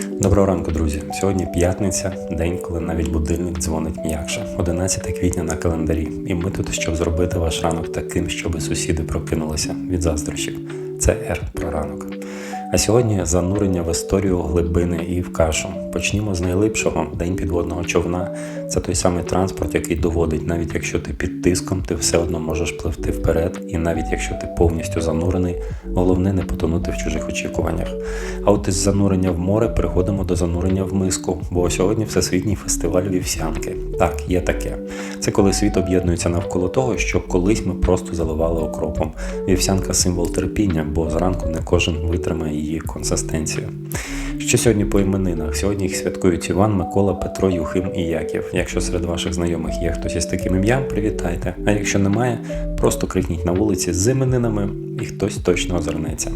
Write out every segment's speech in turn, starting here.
Доброго ранку, друзі. Сьогодні п'ятниця, день, коли навіть будильник дзвонить м'якше. 11 квітня на календарі. І ми тут, щоб зробити ваш ранок таким, щоб сусіди прокинулися від заздрощів. Це Р про ранок. А сьогодні занурення в історію глибини і в кашу. Почнімо з найлипшого день підводного човна. Це той самий транспорт, який доводить, навіть якщо ти під тиском, ти все одно можеш пливти вперед, і навіть якщо ти повністю занурений, головне не потонути в чужих очікуваннях. А от із занурення в море переходимо до занурення в миску, бо сьогодні всесвітній фестиваль вівсянки. Так, є таке. Це коли світ об'єднується навколо того, що колись ми просто заливали окропом. Вівсянка символ терпіння, бо зранку не кожен витримає її консистенцію. Що сьогодні по іменинах? Сьогодні їх святкують Іван, Микола, Петро, Юхим і Яків. Якщо серед ваших знайомих є хтось із таким ім'ям, привітайте. А якщо немає, просто крикніть на вулиці з іменинами і хтось точно озирнеться.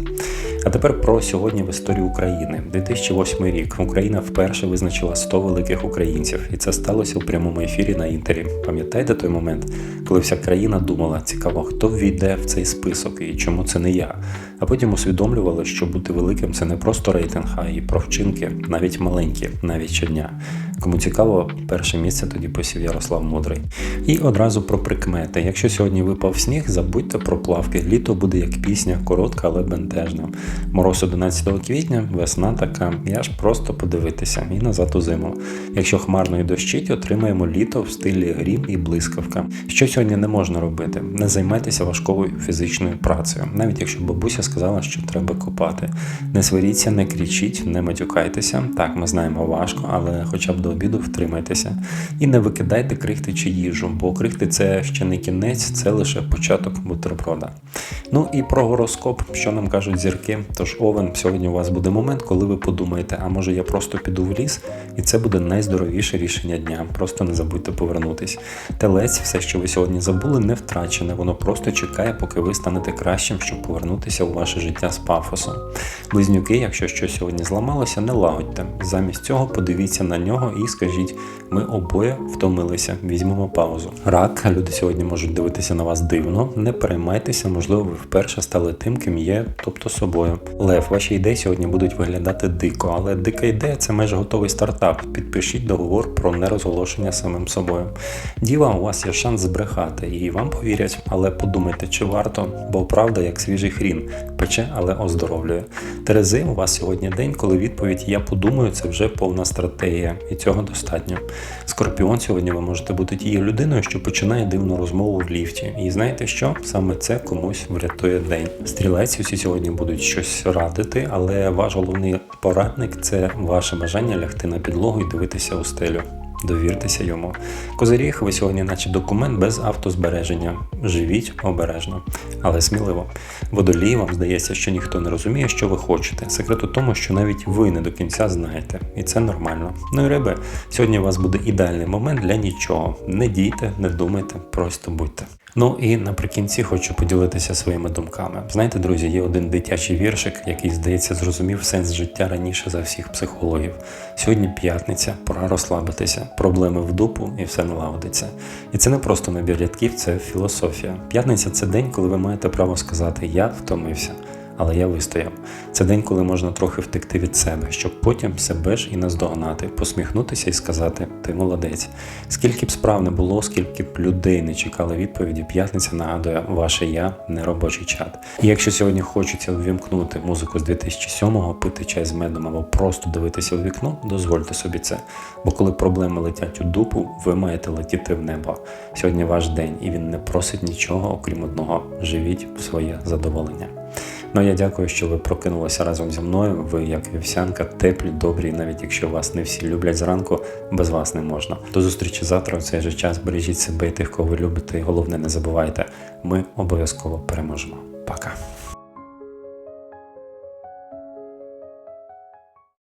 А тепер про сьогодні в історії України. 2008 рік Україна вперше визначила 100 великих українців, і це сталося у прямому ефірі на інтері. Пам'ятаєте той момент, коли вся країна думала, цікаво, хто ввійде в цей список і чому це не я. А потім усвідомлювали, що бути великим це не просто рейтинг, а і про вчинки, навіть маленькі, навіть щодня. Кому цікаво, перше місце тоді посів Ярослав Мудрий. І одразу про прикмети. Якщо сьогодні випав сніг, забудьте про плавки. Літо буде як пісня, коротка, але бентежна. Мороз 11 квітня, весна така, я ж просто подивитися і назад у зиму. Якщо хмарно і дощить, отримаємо літо в стилі грім і блискавка. Що сьогодні не можна робити? Не займайтеся важкою фізичною працею, навіть якщо бабуся сказала, що треба копати. Не сваріться, не кричіть, не матюкайтеся. Так, ми знаємо важко, але хоча б до обіду втримайтеся. І не викидайте крихти чи їжу, бо крихти це ще не кінець, це лише початок бутерброда. Ну і про гороскоп, що нам кажуть зірки. Тож овен, сьогодні у вас буде момент, коли ви подумаєте, а може я просто піду в ліс, і це буде найздоровіше рішення дня. Просто не забудьте повернутись. Телець, все, що ви сьогодні забули, не втрачене. Воно просто чекає, поки ви станете кращим, щоб повернутися у ваше життя з пафосом. Близнюки, якщо щось сьогодні зламалося, не лагодьте. Замість цього подивіться на нього і скажіть: ми обоє втомилися, візьмемо паузу. Рак, люди сьогодні можуть дивитися на вас дивно, не переймайтеся, можливо, ви вперше стали тим, ким є, тобто собою. Лев, ваші ідеї сьогодні будуть виглядати дико, але дика ідея це майже готовий стартап. Підпишіть договор про нерозголошення самим собою. Діва, у вас є шанс збрехати, і вам повірять, але подумайте, чи варто, бо правда як свіжий хрін, пече, але оздоровлює. Терези, у вас сьогодні день, коли відповідь Я подумаю, це вже повна стратегія, і цього достатньо. Скорпіон, сьогодні ви можете бути тією людиною, що починає дивну розмову в ліфті. І знаєте що? Саме це комусь врятує день. Стрілець усі сьогодні будуть щось радити, але ваш головний порадник це ваше бажання лягти на підлогу і дивитися у стелю. Довіртеся йому. Козиріг, ви сьогодні, наче документ без автозбереження. Живіть обережно, але сміливо. Водолій, вам здається, що ніхто не розуміє, що ви хочете. Секрет у тому, що навіть ви не до кінця знаєте, і це нормально. Ну і риби, сьогодні у вас буде ідеальний момент для нічого. Не дійте, не думайте, просто будьте. Ну і наприкінці хочу поділитися своїми думками. Знаєте, друзі, є один дитячий віршик, який, здається, зрозумів сенс життя раніше за всіх психологів. Сьогодні п'ятниця, пора розслабитися, проблеми в дупу і все налагодиться. І це не просто набір рядків, це філософія. П'ятниця це день, коли ви маєте право сказати Я втомився. Але я вистояв. Це день, коли можна трохи втекти від себе, щоб потім себе ж і наздогнати, посміхнутися і сказати Ти молодець. Скільки б справ не було, скільки б людей не чекали відповіді, п'ятниця нагадує ваше я не робочий чат. І якщо сьогодні хочеться увімкнути музику з 2007-го, пити чай з медом або просто дивитися у вікно, дозвольте собі це. Бо коли проблеми летять у дупу, ви маєте летіти в небо. Сьогодні ваш день, і він не просить нічого, окрім одного. Живіть в своє задоволення. Ну я дякую, що ви прокинулися разом зі мною. Ви як вівсянка, теплі, добрі, навіть якщо вас не всі люблять зранку, без вас не можна. До зустрічі завтра в цей же час. Бережіть себе і тих, кого ви любите. І головне, не забувайте, ми обов'язково переможемо. Пока.